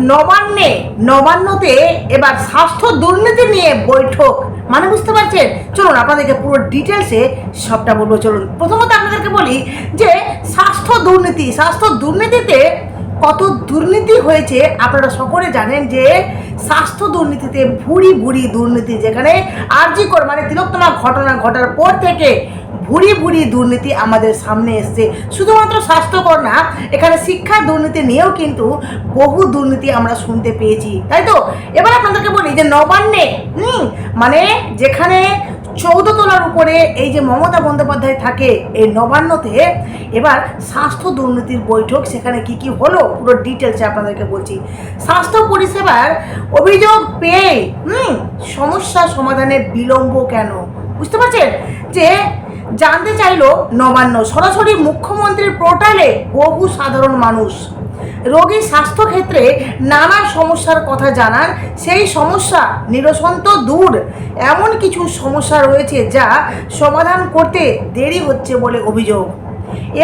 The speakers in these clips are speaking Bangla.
নবান্নে, নবান্নতে এবার স্বাস্থ্য দুর্নীতি নিয়ে বৈঠক। মানে বুঝতে পারছেন? চলুন আপনাদেরকে পুরো ডিটেলসে সবটা বলব। চলুন। প্রথমত আপনাদেরকে বলি যে, স্বাস্থ্য দুর্নীতি, স্বাস্থ্য দুর্নীতিতে কত দুর্নীতি হয়েছে, আপনারা সকলে জানেন যে স্বাস্থ্য দুর্নীতিতে ভুড়ি ভুড়ি দুর্নীতি, যেখানে আরজিকর মানে তিলোত্তমা ঘটনা ঘটার পর থেকে ভুড়ি ভুড়ি দুর্নীতি আমাদের সামনে এসছে। শুধুমাত্র স্বাস্থ্যকর না, এখানে শিক্ষা দুর্নীতি নিয়েও কিন্তু বহু দুর্নীতি আমরা শুনতে পেয়েছি। তাই তো? এবার আপনাদেরকে বলি যে নবান্নে, হুম মানে যেখানে চৌদ্দ তলার উপরে এই যে মমতা বন্দ্যোপাধ্যায় থাকে এই নবান্নতে, এবার স্বাস্থ্য দুর্নীতির বৈঠক, সেখানে কি কি হলো পুরো ডিটেলসে আপনাদেরকে বলছি। স্বাস্থ্য পরিষেবার অভিযোগ পেয়ে, হুম, সমস্যা সমাধানে বিলম্ব কেন? বুঝতে পারছেন? যে জানতে চাইল নবান্ন। সরাসরি মুখ্যমন্ত্রীর পোর্টালে বহু সাধারণ মানুষ। রোগীর স্বাস্থ্যক্ষেত্রে নানা সমস্যার কথা জানান। সেই সমস্যা নিরসন তো দূর। এমন কিছু সমস্যা রয়েছে যা সমাধান করতে দেরি হচ্ছে বলে অভিযোগ।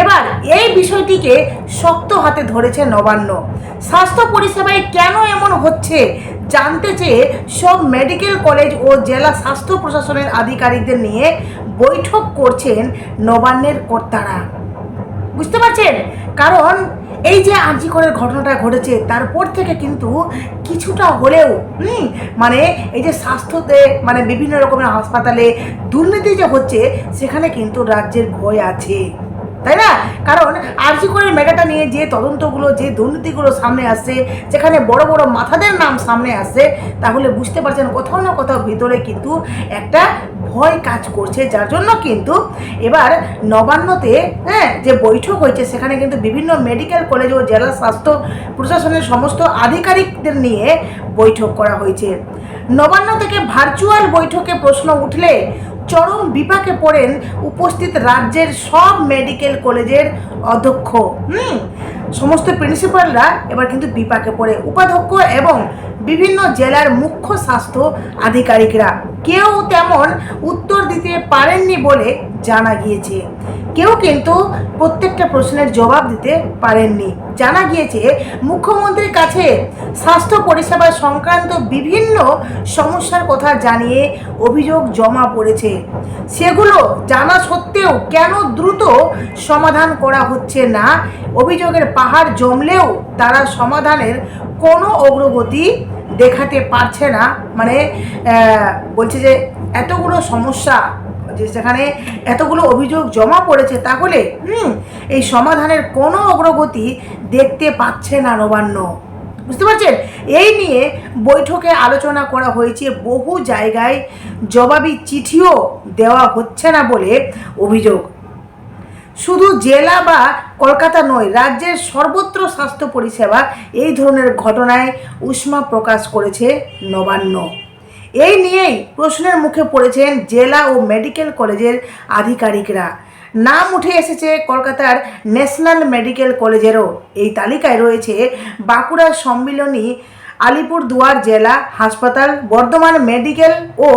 এবার এই বিষয়টিকে শক্ত হাতে ধরেছে নবান্ন। স্বাস্থ্য পরিষেবায় কেন এমন হচ্ছে জানতে চেয়ে সব মেডিকেল কলেজ ও জেলা স্বাস্থ্য প্রশাসনের আধিকারিকদের নিয়ে বৈঠক করছেন নবান্নের কর্তারা। বুঝতে পারছেন? কারণ এই যে আর্জিকরের ঘটনাটা ঘটেছে, তারপর থেকে কিন্তু কিছুটা হলেও, হুম মানে এই যে স্বাস্থ্যতে মানে বিভিন্ন রকমের হাসপাতালে দুর্নীতি যে হচ্ছে, সেখানে কিন্তু রাজ্যের ভয় আছে। তাই না? কারণ আরজি করে মেটাটা নিয়ে যে তদন্তগুলো, যে দুর্নীতিগুলো সামনে আসছে, যেখানে বড় বড় মাথাদের নাম সামনে আসছে, তাহলে বুঝতে পারছেন কোথাও না কোথাও ভিতরে কিন্তু একটা ভয় কাজ করছে। যার জন্য কিন্তু এবার নবান্নতে হ্যাঁ যে বৈঠক হয়েছে, সেখানে কিন্তু বিভিন্ন মেডিকেল কলেজ ও জেলা স্বাস্থ্য প্রশাসনের সমস্ত আধিকারিকদের নিয়ে বৈঠক করা হয়েছে। নবান্ন থেকে ভার্চুয়াল বৈঠকে প্রশ্ন উঠলে চরম বিপাকে পড়েন উপস্থিত রাজ্যের সব মেডিকেল কলেজের অধ্যক্ষ। হুম? সমস্ত প্রিন্সিপালরা এবার কিন্তু বিপাকে পড়ে। উপাধ্যক্ষ এবং বিভিন্ন জেলার মুখ্য স্বাস্থ্য আধিকারিকরা। কেউ তেমন উত্তর দিতে পারেননি বলে জানা গিয়েছে। কেউ কিন্তু প্রত্যেকটা প্রশ্নের জবাব দিতে পারেননি। জানা গিয়েছে, মুখ্যমন্ত্রীর কাছে স্বাস্থ্য পরিষেবা সংক্রান্ত বিভিন্ন সমস্যার কথা জানিয়ে অভিযোগ জমা পড়েছে। সেগুলো জানা সত্ত্বেও কেন দ্রুত সমাধান করা হচ্ছে না? অভিযোগের পাহাড় জমলেও তারা সমাধানের কোনো অগ্রগতি দেখাতে পারছে না। মানে বলছে যে এতগুলো সমস্যা, যে সেখানে এতগুলো অভিযোগ জমা পড়েছে তাহলে, হুম, এই সমাধানের কোনো অগ্রগতি দেখতে পাচ্ছে না নবান্ন। বুঝতে পারছেন? এই নিয়ে বৈঠকে আলোচনা করা হয়েছে। বহু জায়গায় জবাবি চিঠিও দেওয়া হচ্ছে না বলে অভিযোগ। শুধু জেলা বা কলকাতা নয়, রাজ্যের সর্বত্র স্বাস্থ্য পরিষেবা এই ধরনের ঘটনায় উষ্মা প্রকাশ করেছে নবান্ন। এই নিয়েই প্রশ্নের মুখে পড়েছেন জেলা ও মেডিকেল কলেজের আধিকারিকরা। নাম উঠে এসেছে কলকাতার ন্যাশনাল মেডিকেল কলেজেরও। এই তালিকায় রয়েছে বাঁকুড়ার সম্মিলনী, আলিপুরদুয়ার জেলা হাসপাতাল, বর্ধমান মেডিকেল ও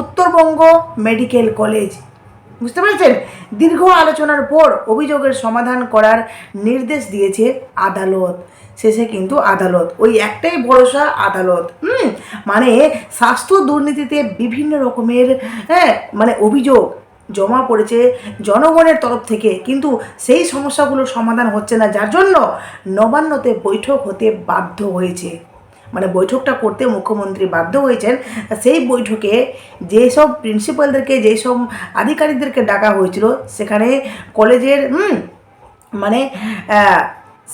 উত্তরবঙ্গ মেডিকেল কলেজ। বুঝতে পেরেছেন? দীর্ঘ আলোচনার পর অভিযোগের সমাধান করার নির্দেশ দিয়েছে আদালত। শেষে কিন্তু আদালত। ওই একটাই ভরসা, আদালত। হুম? মানে স্বাস্থ্য দুর্নীতিতে বিভিন্ন রকমের হ্যাঁ মানে অভিযোগ জমা পড়েছে জনগণের তরফ থেকে। কিন্তু সেই সমস্যাগুলোর সমাধান হচ্ছে না। যার জন্য নবান্নতে বৈঠক হতে বাধ্য হয়েছে। মানে বৈঠকটা করতে মুখ্যমন্ত্রী বাধ্য হয়েছেন। সেই বৈঠকে যেসব প্রিন্সিপালদেরকে, যেসব আধিকারিকদেরকে ডাকা হয়েছিল, সেখানে কলেজের মানে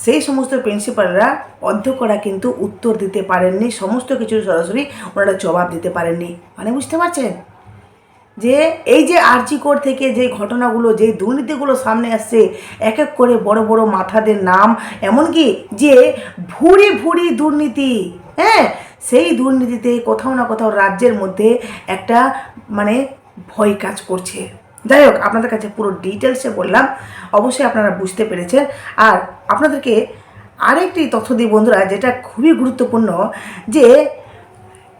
সেই সমস্ত প্রিন্সিপালরা অধ্যক্ষরা কিন্তু উত্তর দিতে পারেননি। সমস্ত কিছু সরাসরি ওনারা জবাব দিতে পারেননি। মানে বুঝতে পারছেন? যে এই যে আরজি কোড থেকে যে ঘটনাগুলো, যে দুর্নীতিগুলো সামনে আসছে, এক এক করে বড় বড় মাথাদের নাম, এমনকি যে ভুড়ি ভুড়ি দুর্নীতি হ্যাঁ সেই দুর্নীতিতে কোথাও না কোথাও রাজ্যের মধ্যে একটা মানে ভয় কাজ করছে। যাই হোক, আপনাদের কাছে পুরো ডিটেলসে বললাম, অবশ্যই আপনারা বুঝতে পেরেছেন। আর আপনাদেরকে আরেকটি তথ্য দিই বন্ধুরা, যেটা খুবই গুরুত্বপূর্ণ, যে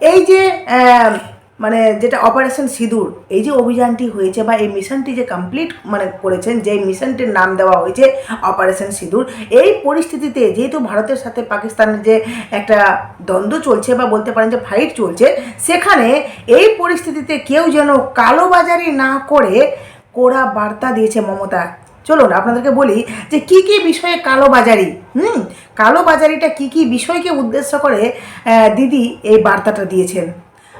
এই যে মানে যেটা অপারেশন সিঁদুর, এই যে অভিযানটি হয়েছে বা এই মিশনটি যে কমপ্লিট মানে করেছেন, যে মিশনটির নাম দেওয়া হয়েছে অপারেশন সিঁদুর, এই পরিস্থিতিতে যেহেতু ভারতের সাথে পাকিস্তানের যে একটা দ্বন্দ্ব চলছে বা বলতে পারেন যে ফাইট চলছে, সেখানে এই পরিস্থিতিতে কেউ যেন কালোবাজারি না করে কোরা বার্তা দিয়েছে মমতা। চলুন, আপনাদেরকে বলি যে কি কি বিষয়ে কালোবাজারি, হুম? কালোবাজারিটা কি কি বিষয়কে উদ্দেশ্য করে দিদি এই বার্তাটা দিয়েছেন।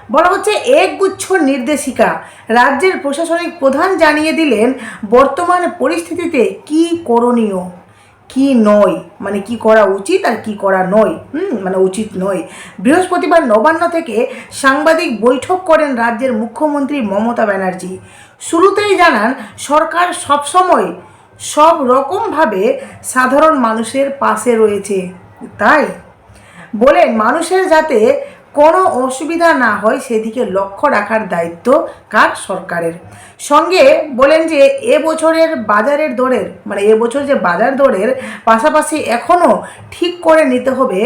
বলা হচ্ছে একগুচ্ছ নির্দেশিকা। রাজ্যের প্রশাসনিক প্রধান জানিয়ে দিলেন, বর্তমান পরিস্থিতিতে কি করণীয়, কি নয় মানে কি করা উচিত আর কি করা নয়, হুম মানে উচিত নয়। বৃহস্পতিবার নবান্ন থেকে সাংবাদিক বৈঠক করেন রাজ্যের মুখ্যমন্ত্রী মমতা ব্যানার্জি। শুরুতেই জানান, সরকার সবসময় সব রকমভাবে সাধারণ মানুষের পাশে রয়েছে। তাই বলেন, মানুষের যাতে কোনো অসুবিধা না হয় সেদিকে লক্ষ্য রাখার দায়িত্ব কার সরকারের। সঙ্গে বলেন যে, এ বছরের বাজারের দরের মানে এ বছর যে বাজার দরের পাশাপাশি এখনও ঠিক করে নিতে হবে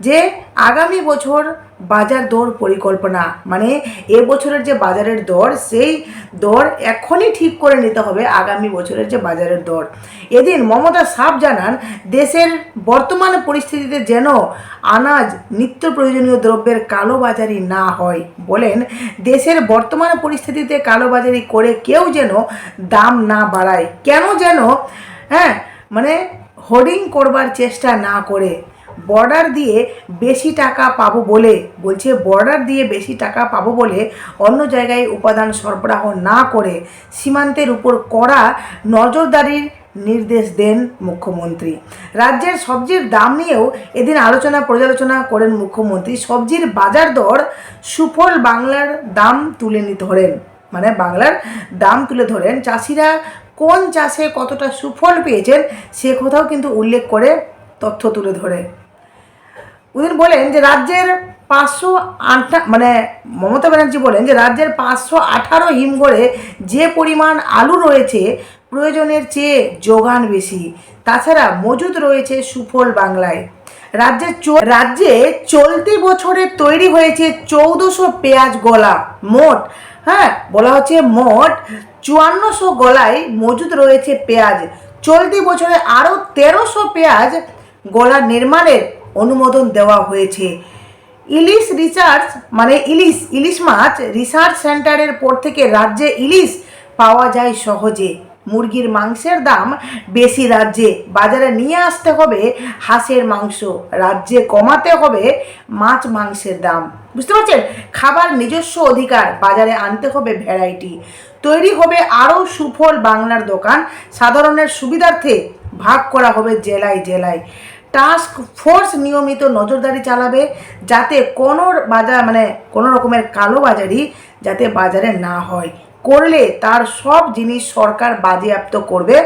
যে, আগামী বছর বাজার দর পরিকল্পনা। মানে এ বছরের যে বাজারের দর, সেই দর এখনই ঠিক করে নিতে হবে আগামী বছরের যে বাজারের দর। এদিন মমতা সাফ জানান, দেশের বর্তমান পরিস্থিতিতে যেন আনাজ, নিত্য প্রয়োজনীয় দ্রব্যের কালোবাজারি না হয়। বলেন, দেশের বর্তমান পরিস্থিতিতে কালোবাজারি করে কেউ যেন দাম না বাড়ায়। কেন যেন হ্যাঁ মানে হোর্ডিং করবার চেষ্টা না করে। বর্ডার দিয়ে বেশি টাকা পাবো বলে, বলছে বর্ডার দিয়ে বেশি টাকা পাবো বলে অন্য জায়গায় উপাদান সরবরাহ না করে সীমান্তের উপর কড়া নজরদারির নির্দেশ দেন মুখ্যমন্ত্রী। রাজ্যের সবজির দাম নিয়েও এদিন আলোচনা পর্যালোচনা করেন মুখ্যমন্ত্রী। সবজির বাজার দর সুফল বাংলার দাম তুলে ধরেন। মানে বাংলার দাম তুলে ধরেন। চাষিরা কোন চাষে কতটা সুফল পেয়েছেন সে কথাও কিন্তু উল্লেখ করে তথ্য তুলে ধরে। উনি বলেন যে রাজ্যের পাঁচশো আটা মানে মমতা ব্যানার্জি বলেন যে রাজ্যের পাঁচশো আঠারো হিমঘরে যে পরিমাণ আলু রয়েছে প্রয়োজনের চেয়ে যোগান বেশি। তাছাড়া মজুদ রয়েছে সুফল বাংলায়। রাজ্যের চ- রাজ্যে চলতি বছরে তৈরি হয়েছে চৌদ্দশো পেঁয়াজ গলা। মোট হ্যাঁ বলা হচ্ছে মোট চুয়ান্নশো গলায় মজুদ রয়েছে পেঁয়াজ। চলতি বছরে আরও তেরোশো পেঁয়াজ গলা নির্মাণের অনুমোদন দেওয়া হয়েছে। ইলিশ রিসার্চ মানে ইলিশ ইলিশ মাছ রিসার্চ সেন্টারের পর থেকে রাজ্যে ইলিশ পাওয়া যায় সহজে। মুরগির মাংসের দাম বেশি রাজ্যে। বাজারে নিয়ে আসতে হবে হাঁসের মাংস। রাজ্যে কমাতে হবে মাছ মাংসের দাম। বুঝতে পারছেন? খাবার নিজস্ব অধিকার। বাজারে আনতে হবে ভ্যারাইটি তৈরি হবে আরও সুফল বাংলার দোকান। সাধারণের সুবিধার্থে ভাগ করা হবে জেলায় জেলায়। টাস্ক ফোর্স নিয়মিত নজরদারি চালাবে যাতে কোনো বাজার মানে কোনো রকমের কালোবাজারি যাতে বাজারে না হয়। করলে তার সব জিনিস সরকার বাজেয়াপ্ত করবে।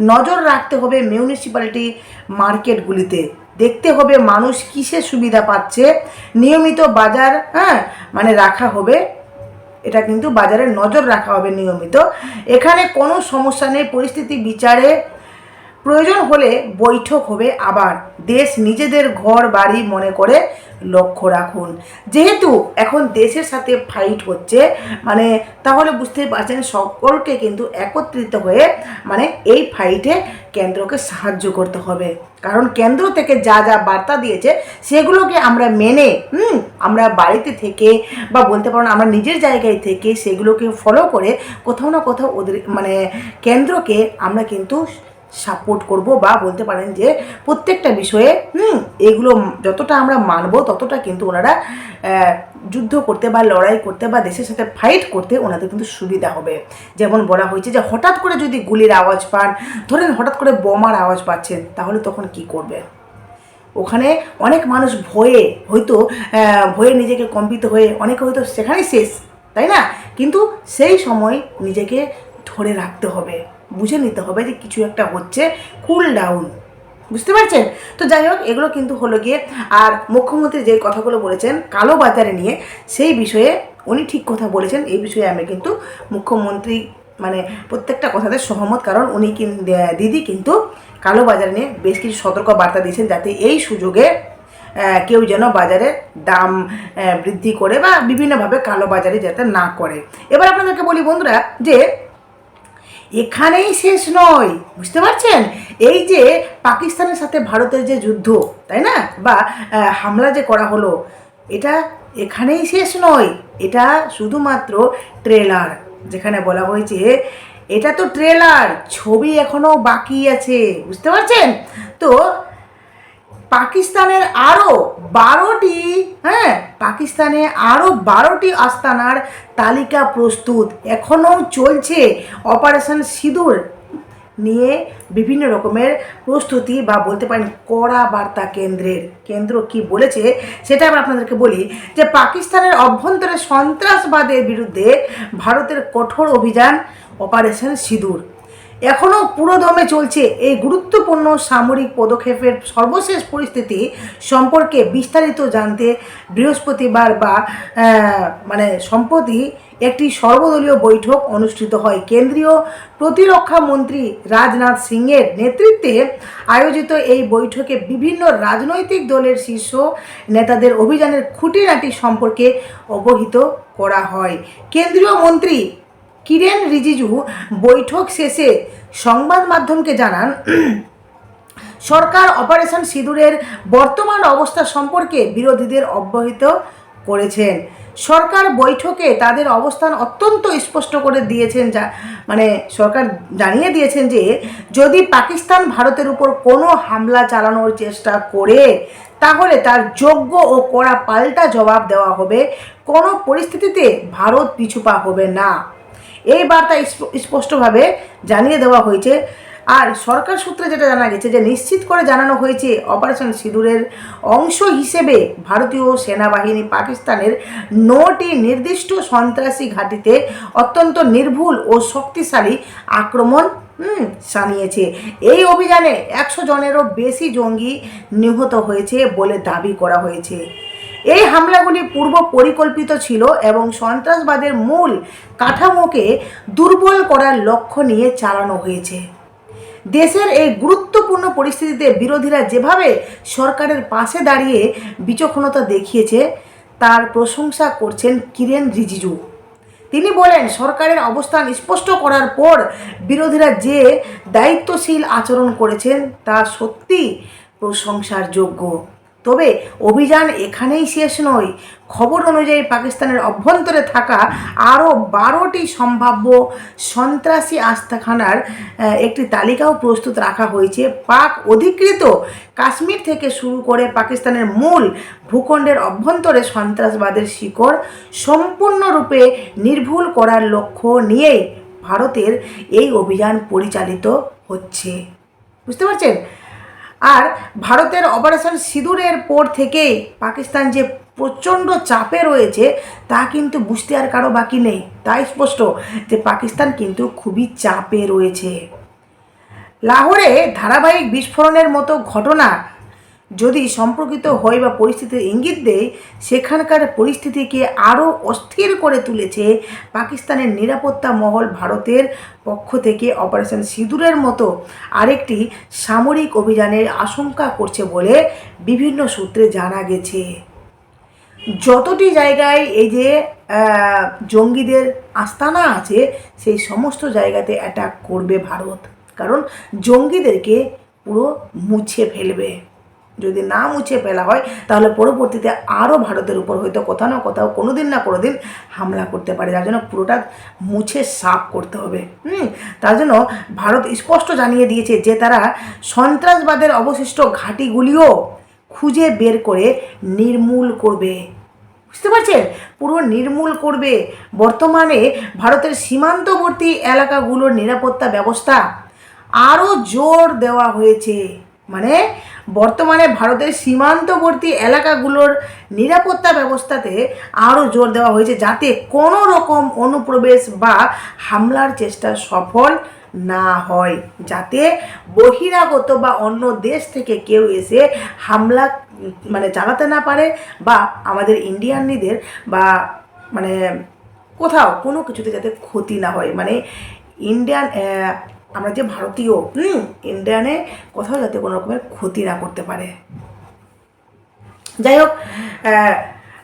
নজর রাখতে হবে মিউনিসিপ্যালিটি মার্কেটগুলিতে। দেখতে হবে মানুষ কিসে সুবিধা পাচ্ছে। নিয়মিত বাজার হ্যাঁ মানে রাখা হবে। এটা কিন্তু বাজারে নজর রাখা হবে নিয়মিত। এখানে কোনো সমস্যা নেই। পরিস্থিতি বিচারে প্রয়োজন হলে বৈঠক হবে আবার। দেশ নিজেদের ঘর, বাড়ি মনে করে লক্ষ্য রাখুন। যেহেতু এখন দেশের সাথে ফাইট হচ্ছে মানে তাহলে বুঝতে পারছেন সকলকে কিন্তু একত্রিত হয়ে মানে এই ফাইটে কেন্দ্রকে সাহায্য করতে হবে। কারণ কেন্দ্র থেকে যা যা বার্তা দিয়েছে, সেগুলোকে আমরা মেনে, হুম, আমরা বাড়িতে থেকে বা বলতে পারেন আমরা নিজের জায়গায় থেকে সেগুলোকে ফলো করে কোথাও না কোথাও ওদের মানে কেন্দ্রকে আমরা কিন্তু সাপোর্ট করব বা বলতে পারেন যে প্রত্যেকটা বিষয়ে, হুম, এগুলো যতটা আমরা মানব ততটা কিন্তু ওনারা যুদ্ধ করতে বা লড়াই করতে বা দেশের সাথে ফাইট করতে ওনাদের কিন্তু সুবিধা হবে। যেমন বলা হয়েছে যে হঠাৎ করে যদি গুলির আওয়াজ পান, ধরেন হঠাৎ করে বোমার আওয়াজ পাচ্ছেন তাহলে তখন কি করবে? ওখানে অনেক মানুষ ভয়ে, হয়তো ভয়ে নিজেকে কম্পিত হয়ে অনেকে হয়তো সেখানেই শেষ, তাই না? কিন্তু সেই সময় নিজেকে ধরে রাখতে হবে। বুঝে নিতে হবে যে কিছু একটা হচ্ছে কুল ডাউন বুঝতে পারছেন? তো যাই হোক, এগুলো কিন্তু হলো গিয়ে, আর মুখ্যমন্ত্রী যে কথাগুলো বলেছেন কালো বাজারে নিয়ে, সেই বিষয়ে উনি ঠিক কথা বলেছেন। এই বিষয়ে আমি কিন্তু মুখ্যমন্ত্রী মানে প্রত্যেকটা কথাতে সহমত, কারণ উনি দিদি কিন্তু কালো বাজার নিয়ে বেশ কিছু সতর্ক বার্তা দিয়েছেন, যাতে এই সুযোগে কেউ যেন বাজারে দাম বৃদ্ধি করে বা বিভিন্নভাবে কালো বাজারে যাতে না করে। এবার আপনাদেরকে বলি বন্ধুরা, যে এখানেই শেষ নয়, বুঝতে পারছেন? এই যে পাকিস্তানের সাথে ভারতের যে যুদ্ধ, তাই না? বা হামলা যে করা হলো, এটা এখানেই শেষ নয়, এটা শুধুমাত্র ট্রেলার যেখানে বলা হয়েছে এটা তো ট্রেলার ছবি এখনও বাকি আছে, বুঝতে পারছেন? তো পাকিস্তানের আরও বারোটি হ্যাঁ পাকিস্তানে আরও বারোটি আস্তানার তালিকা প্রস্তুত। এখনও চলছে অপারেশন সিঁদুর নিয়ে বিভিন্ন রকমের প্রস্তুতি বা বলতে পারেন কড়া বার্তা কেন্দ্রের। কেন্দ্র কি বলেছে সেটা আমি আপনাদেরকে বলি যে পাকিস্তানের অভ্যন্তরে সন্ত্রাসবাদের বিরুদ্ধে ভারতের কঠোর অভিযান অপারেশন সিঁদুর। এখনও পুরোদমে চলছে এই গুরুত্বপূর্ণ সামরিক পদক্ষেপের সর্বশেষ পরিস্থিতি সম্পর্কে বিস্তারিত জানতে বৃহস্পতিবার বা মানে সম্প্রতি একটি সর্বদলীয় বৈঠক অনুষ্ঠিত হয়। কেন্দ্রীয় প্রতিরক্ষা মন্ত্রী রাজনাথ সিংয়ের নেতৃত্বে আয়োজিত এই বৈঠকে বিভিন্ন রাজনৈতিক দলের শীর্ষ নেতাদের অভিযানের খুঁটিনাটি সম্পর্কে অবহিত করা হয়। কেন্দ্রীয় মন্ত্রী কিরেন রিজিজু বৈঠক শেষে সংবাদ মাধ্যমকে জানান, সরকার অপারেশন সিঁদুরের বর্তমান অবস্থা সম্পর্কে বিরোধীদের অবহিত করেছেন। সরকার বৈঠকে তাদের অবস্থান অত্যন্ত স্পষ্ট করে দিয়েছেন যা মানে সরকার জানিয়ে দিয়েছেন যে, যদি পাকিস্তান ভারতের উপর কোনো হামলা চালানোর চেষ্টা করে, তাহলে তার যোগ্য ও কড়া পাল্টা জবাব দেওয়া হবে। কোনো পরিস্থিতিতে ভারত পিছুপা হবে না। এই বার্তা স্পষ্টভাবে জানিয়ে দেওয়া হয়েছে। আর সরকার সূত্রে যেটা জানা গেছে যে, নিশ্চিত করে জানানো হয়েছে অপারেশন সিঁদুরের অংশ হিসেবে ভারতীয় সেনাবাহিনী পাকিস্তানের নটি নির্দিষ্ট সন্ত্রাসী ঘাঁটিতে অত্যন্ত নির্ভুল ও শক্তিশালী আক্রমণ সানিয়েছে এই অভিযানে একশো জনেরও বেশি জঙ্গি নিহত হয়েছে বলে দাবি করা হয়েছে। এই হামলাগুলি পূর্ব পরিকল্পিত ছিল এবং সন্ত্রাসবাদের মূল কাঠামোকে দুর্বল করার লক্ষ্য নিয়ে চালানো হয়েছে। দেশের এই গুরুত্বপূর্ণ পরিস্থিতিতে বিরোধীরা যেভাবে সরকারের পাশে দাঁড়িয়ে বিচক্ষণতা দেখিয়েছে, তার প্রশংসা করছেন কিরেন রিজিজু। তিনি বলেন, সরকারের অবস্থান স্পষ্ট করার পর বিরোধীরা যে দায়িত্বশীল আচরণ করেছেন, তা সত্যি প্রশংসার যোগ্য। তবে অভিযান এখানেই শেষ নয়। খবর অনুযায়ী পাকিস্তানের অভ্যন্তরে থাকা আরও বারোটি সম্ভাব্য সন্ত্রাসী আস্থাখানার একটি তালিকাও প্রস্তুত রাখা হয়েছে। পাক অধিকৃত কাশ্মীর থেকে শুরু করে পাকিস্তানের মূল ভূখণ্ডের অভ্যন্তরে সন্ত্রাসবাদের শিকড় সম্পূর্ণরূপে নির্ভুল করার লক্ষ্য নিয়েই ভারতের এই অভিযান পরিচালিত হচ্ছে। বুঝতে পারছেন? আর ভারতের অপারেশন সিঁদুরের পর থেকে পাকিস্তান যে প্রচণ্ড চাপে রয়েছে, তা কিন্তু বুঝতে আর কারও বাকি নেই। তাই স্পষ্ট যে পাকিস্তান কিন্তু খুবই চাপে রয়েছে। লাহোরে ধারাবাহিক বিস্ফোরণের মতো ঘটনা যদি সম্পর্কিত হয় বা পরিস্থিতির ইঙ্গিত দেয়, সেখানকার পরিস্থিতিকে আরও অস্থির করে তুলেছে পাকিস্তানের নিরাপত্তা মহল ভারতের পক্ষ থেকে অপারেশন সিঁদুরের মতো আরেকটি সামরিক অভিযানের আশঙ্কা করছে বলে বিভিন্ন সূত্রে জানা গেছে। যতটি জায়গায় এই যে জঙ্গিদের আস্তানা আছে, সেই সমস্ত জায়গাতে অ্যাটাক করবে ভারত। কারণ জঙ্গিদেরকে পুরো মুছে ফেলবে। যদি না মুছে ফেলা হয়, তাহলে পরবর্তীতে আরও ভারতের উপর হয়তো কোথাও না কোথাও কোনো দিন না কোনো দিন হামলা করতে পারে। যার জন্য পুরোটা মুছে সাফ করতে হবে। হুম? তার জন্য ভারত স্পষ্ট জানিয়ে দিয়েছে যে তারা সন্ত্রাসবাদের অবশিষ্ট ঘাঁটিগুলিও খুঁজে বের করে নির্মূল করবে। বুঝতে পারছেন? পুরো নির্মূল করবে। বর্তমানে ভারতের সীমান্তবর্তী এলাকাগুলোর নিরাপত্তা ব্যবস্থা আরও জোর দেওয়া হয়েছে। মানে বর্তমানে ভারতের সীমান্তবর্তী এলাকাগুলোর নিরাপত্তা ব্যবস্থাতে আরও জোর দেওয়া হয়েছে যাতে কোনো রকম অনুপ্রবেশ বা হামলার চেষ্টা সফল না হয়, যাতে বহিরাগত বা অন্য দেশ থেকে কেউ এসে হামলা মানে চালাতে না পারে বা আমাদের ইন্ডিয়ানদের বা মানে কোথাও কোনো কিছুতে যাতে ক্ষতি না হয়। মানে ইন্ডিয়ান আমরা যে ভারতীয়, হুম, ইন্ডিয়ানে কোথাও যাতে কোনো রকমের ক্ষতি না করতে পারে। যাই হোক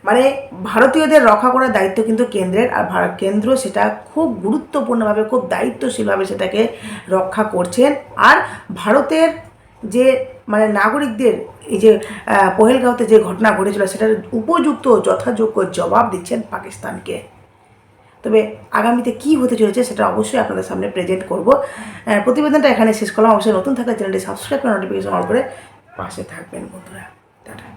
মানে ভারতীয়দের রক্ষা করার দায়িত্ব কিন্তু কেন্দ্রের, আর ভার- কেন্দ্র সেটা খুব গুরুত্বপূর্ণভাবে, খুব দায়িত্বশীলভাবে সেটাকে রক্ষা করছেন। আর ভারতের যে মানে নাগরিকদের এই যে পহেলগাঁওতে যে ঘটনা ঘটেছিল, সেটার উপযুক্ত যথাযোগ্য জবাব দিচ্ছেন পাকিস্তানকে। তবে আগামীতে কি হতে চলেছে সেটা অবশ্যই আপনাদের সামনে প্রেজেন্ট করব। প্রতিবেদনটা এখানে শেষ করলাম। অবশ্যই নতুন থাকলে চ্যানেলটি সাবস্ক্রাইব করে নোটিফিকেশন অন করে পাশে থাকবেন বন্ধুরা। টাটা।